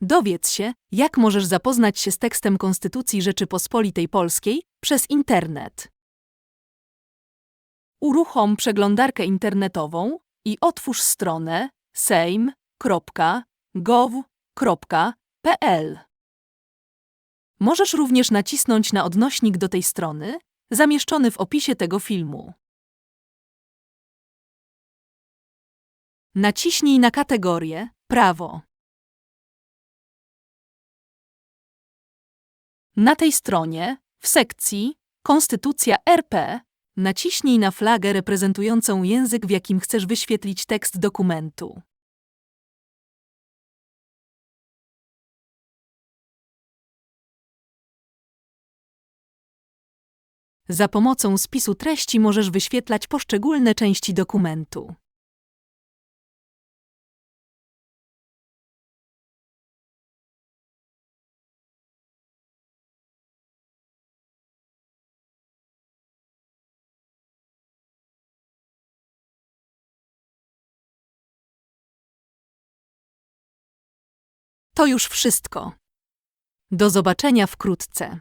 Dowiedz się, jak możesz zapoznać się z tekstem Konstytucji Rzeczypospolitej Polskiej przez internet. Uruchom przeglądarkę internetową i otwórz stronę sejm.gov.pl. Możesz również nacisnąć na odnośnik do tej strony, zamieszczony w opisie tego filmu. Naciśnij na kategorię Prawo. Na tej stronie, w sekcji Konstytucja RP, naciśnij na flagę reprezentującą język, w jakim chcesz wyświetlić tekst dokumentu. Za pomocą spisu treści możesz wyświetlać poszczególne części dokumentu. To już wszystko. Do zobaczenia wkrótce.